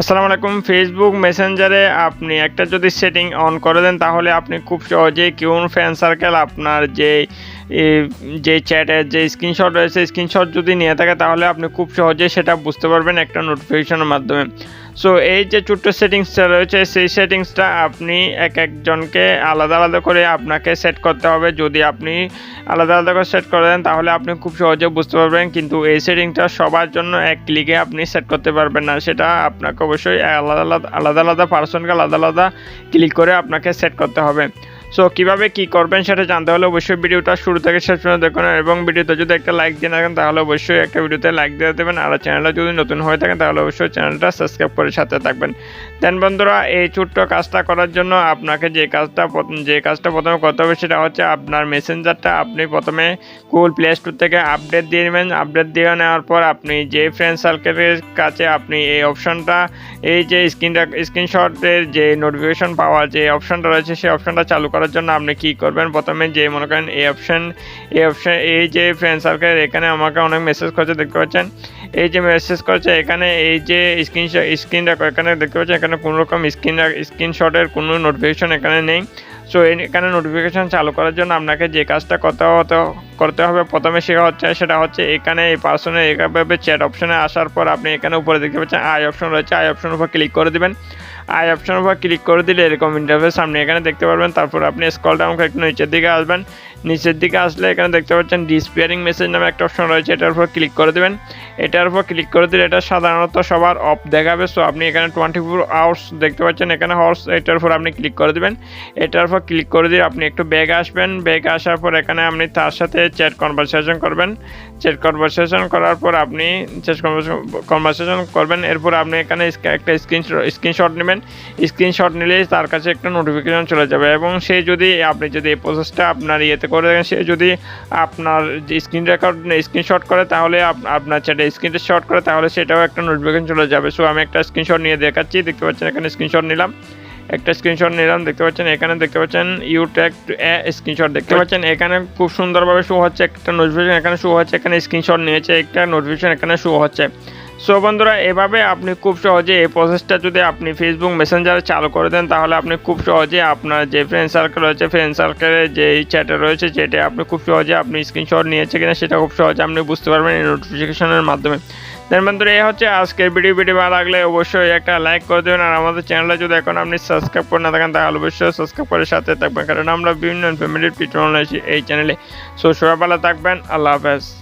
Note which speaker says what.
Speaker 1: আসসালামু আলাইকুম। ফেসবুক মেসেঞ্জারে আপনি একটা যদি সেটিং অন করে দেন, তাহলে আপনি খুব সহজেই কিউন ফ্যান সার্কেল আপনার যে যে চ্যাটের যে স্ক্রিনশট রয়েছে স্ক্রিনশট যদি নিয়ে থাকে, তাহলে আপনি খুব সহজেই সেটা বুঝতে পারবেন একটা নোটিফিকেশনের মাধ্যমে। সো এই যে ছোট্ট সেটিংসটা রয়েছে, সেই সেটিংসটা আপনি এক একজনকে আলাদা আলাদা করে আপনাকে সেট করতে হবে। যদি আপনি আলাদা আলাদা করে সেট করে দেন, তাহলে আপনি খুব সহজে বুঝতে পারবেন। কিন্তু এই সেটিংটা সবার জন্য এক ক্লিকে আপনি সেট করতে পারবেন না। সেটা আপনাকে অবশ্যই আলাদা আলাদা আলাদা আলাদা পার্সনকে আলাদা আলাদা ক্লিক করে আপনাকে সেট করতে হবে। সো কীভাবে কি করবেন সেটা জানতে হলে অবশ্যই ভিডিওটা শুরু থেকে শেষ পর্যন্ত দেখুন। এবং ভিডিওতে যদি একটা লাইক দিয়ে থাকেন, তাহলে অবশ্যই একটা ভিডিওতে লাইক দিয়ে দেবেন। আর চ্যানেলটা যদি নতুন হয়ে থাকেন, তাহলে অবশ্যই চ্যানেলটা সাবস্ক্রাইব করে সাথে থাকবেন। দেন বন্ধুরা, এই ছোট্ট কাজটা করার জন্য আপনাকে যে কাজটা যে কাজটা প্রথমে করতে হবে, সেটা হচ্ছে আপনার মেসেঞ্জারটা আপনি প্রথমে গুগল প্লে স্টোর থেকে আপডেট দিয়ে নেবেন। আপডেট দিয়ে নেওয়ার পর আপনি যে ফ্রেন্ড সার্কেলের কাছে আপনি এই অপশনটা এই যে স্ক্রিনটা স্ক্রিনশটের যে নোটিফিকেশন পাওয়ার যে অপশনটা রয়েছে, সেই অপশনটা চালু করার জন্য আপনি কি করবেন? প্রথমে যে মনে করেন এই অপশন এই অপশন এই যে ফ্রেন্ড সার্কেল এখানে আমাকে অনেক মেসেজ করছে, দেখতে পাচ্ছেন? এই যে মেসেজ করছে, এখানে এই যে স্ক্রিনশট স্ক্রিনটা এখানে দেখতে পাচ্ছেন, এখানে কোনো রকম স্ক্রিন স্ক্রিনশটের কোনো নোটিফিকেশন এখানে নেই। সো এখানে নোটিফিকেশন চালু করার জন্য আপনাকে যে কাজটা করতে হতে করতে হবে, প্রথমে শেখা হচ্ছে, সেটা হচ্ছে এখানে এই পার্সনের এভাবে চ্যাট অপশনে আসার পর আপনি এখানে উপরে দেখতে পাচ্ছেন আই অপশন রয়েছে আই অপশনের উপর ক্লিক করে দিবেন। আই অপশন উপর ক্লিক করে দিলে এরকম ইন্টারফেস সামনে এখানে দেখতে পারবেন। তারপর আপনি স্কল ডাউন করে একটু নিচের দিকে আসবেন। নিচের দিকে আসলে এখানে দেখতে পাচ্ছেন ডিসপিয়ারিং মেসেজ নামে একটা অপশন রয়েছে, এটার উপর ক্লিক করে দেবেন। এটার উপর ক্লিক করে দিলে এটা সাধারণত সবার অফ দেখাবে। সো আপনি এখানে টোয়েন্টি ফোর আওয়ার্স দেখতে পাচ্ছেন, এখানে হর্স এটার উপর আপনি ক্লিক করে দেবেন। এটার উপর ক্লিক করে দিয়ে আপনি একটু ব্যাগ আসবেন। ব্যাগ আসার পর এখানে আপনি তার সাথে চ্যাট কনভারসেশন করবেন। চ্যাট কনভারসেশন করার পর আপনি চ্যাট কনভারসেশন করবেন। এরপর আপনি এখানে একটা স্ক্রিন স্ক্রিনশট নেবেন। স্ক্রিনশট নিলেই তার কাছে একটা নোটিফিকেশন চলে যাবে এবং সে যদি, আপনি যদি এই প্রসেসটা আপনার ইয়েতে করে দেখেন, সে যদি আপনার যে স্ক্রিন রেকর্ড স্ক্রিনশট করে, তাহলে আপনার চ্যাটে স্ক্রিনটা শট করে, তাহলে সেটাও একটা নোটিফিকেশন চলে যাবে। সো আমি একটা স্ক্রিনশট নিয়ে দেখাচ্ছি, দেখতে পাচ্ছেন, এখানে স্ক্রিনশট নিলাম। একটা স্ক্রিনশট নিলাম, দেখতে পাচ্ছেন, এখানে দেখতে পাচ্ছেন ইউ ট্যাগ স্ক্রিনশট দেখতে পাচ্ছেন। এখানে খুব সুন্দরভাবে শো হচ্ছে একটা নোটিফিকেশন এখানে শো হচ্ছে, এখানে স্ক্রিনশট নিয়েছে, একটা নোটিফিকেশন এখানে শো হচ্ছে। সো বন্ধুরা, এভাবে আপনি খুব সহজে এই প্রসেসটা যদি আপনি ফেসবুক মেসেঞ্জারে চালু করে দেন, তাহলে আপনি খুব সহজে আপনার যে ফ্রেন্ড সার্কেল রয়েছে ফ্রেন্ড সার্কেলের যে চ্যাটে রয়েছে চ্যাটে আপনি খুব সহজে আপনি স্ক্রিনশট নিয়েছে কিনা, সেটা খুব সহজে আপনি বুঝতে পারবেন এই নোটিফিকেশনের মাধ্যমে। দেন বন্ধুরা, এই হচ্ছে আজকের ভিডিও ভিডিও ভালো লাগলে অবশ্যই একটা লাইক করে দেবেন, আর আমাদের চ্যানেলে যদি এখন আপনি সাবস্ক্রাইব করে না থাকেন, তাহলে অবশ্যই সাবস্ক্রাইব করে সাথে থাকবেন, কারণ আমরা বিভিন্ন ফ্যামিলির পিছনে এই চ্যানেলে সো সবাই ভালো থাকবেন, আল্লাহ হাফেজ।